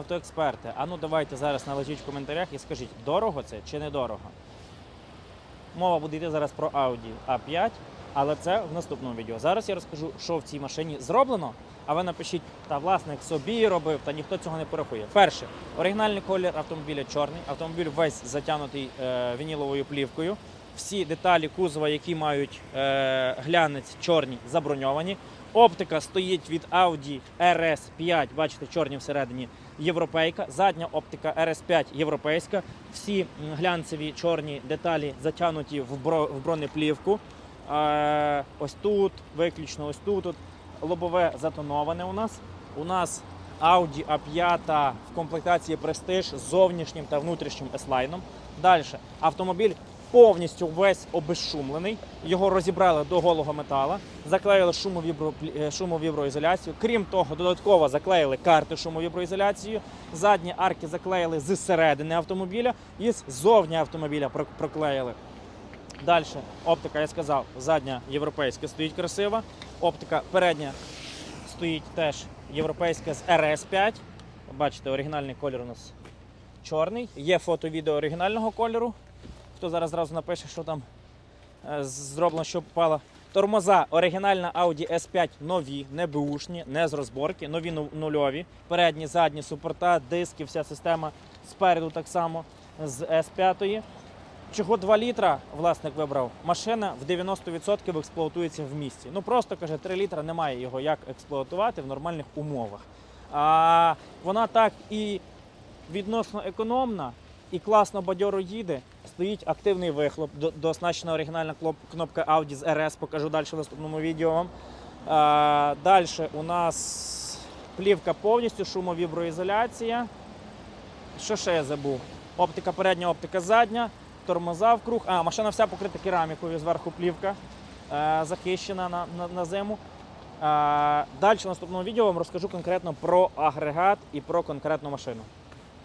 Автоексперти, а ну давайте зараз належіть в коментарях і скажіть, дорого це чи недорого? Мова буде йти зараз про Audi A5, але це в наступному відео. Зараз я розкажу, що в цій машині зроблено. А ви напишіть, та власник собі робив, та ніхто цього не порахує. Перше, оригінальний колір автомобіля чорний. Автомобіль весь затягнутий е, вініловою плівкою. Всі деталі кузова, які мають е, глянець чорні, заброньовані. Оптика стоїть від Audi RS5, бачите, чорні всередині, європейка. Задня оптика RS5 європейська. Всі глянцеві чорні деталі затягнуті в, бро, в бронеплівку. Е, ось тут, виключно ось тут. От лобове затоноване у нас. У нас Audi A5 в комплектації Prestige з зовнішнім та внутрішнім S-лайном. Далі автомобіль повністю весь обезшумлений. Його розібрали до голого метала, заклеїли е, шумовіброізоляцію. Крім того, додатково заклеїли карти шумовіброізоляцією. Задні арки заклеїли з середини автомобіля і з зовні автомобіля проклеїли. Далі оптика, я сказав, задня європейська стоїть красива. Оптика передня стоїть теж європейська з RS5. Бачите, оригінальний колір у нас чорний. Є фото-відео оригінального кольору. Хто зараз зразу напише, що там е, зроблено, що попало. Тормоза оригінальна Audi S5 нові, не бушні, не з розборки, нові ну- нульові. Передні, задні супорта, диски, вся система спереду так само з S5. Чого 2 літра власник вибрав? Машина в 90% експлуатується в місті. Ну просто каже, 3 літра немає його як експлуатувати в нормальних умовах. А вона так і відносно економна, і класно бадьоро їде. Стоїть активний вихлоп, дооснащена оригінальна кнопка Audi з RS, покажу далі в наступному відео вам. Далі у нас плівка повністю, шумовіброізоляція. Що ще я забув? Оптика передня, оптика задня, тормоза в круг. А, машина вся покрита керамікою, зверху плівка е, захищена на, на, на зиму. Е, далі в наступному відео вам розкажу конкретно про агрегат і про конкретну машину.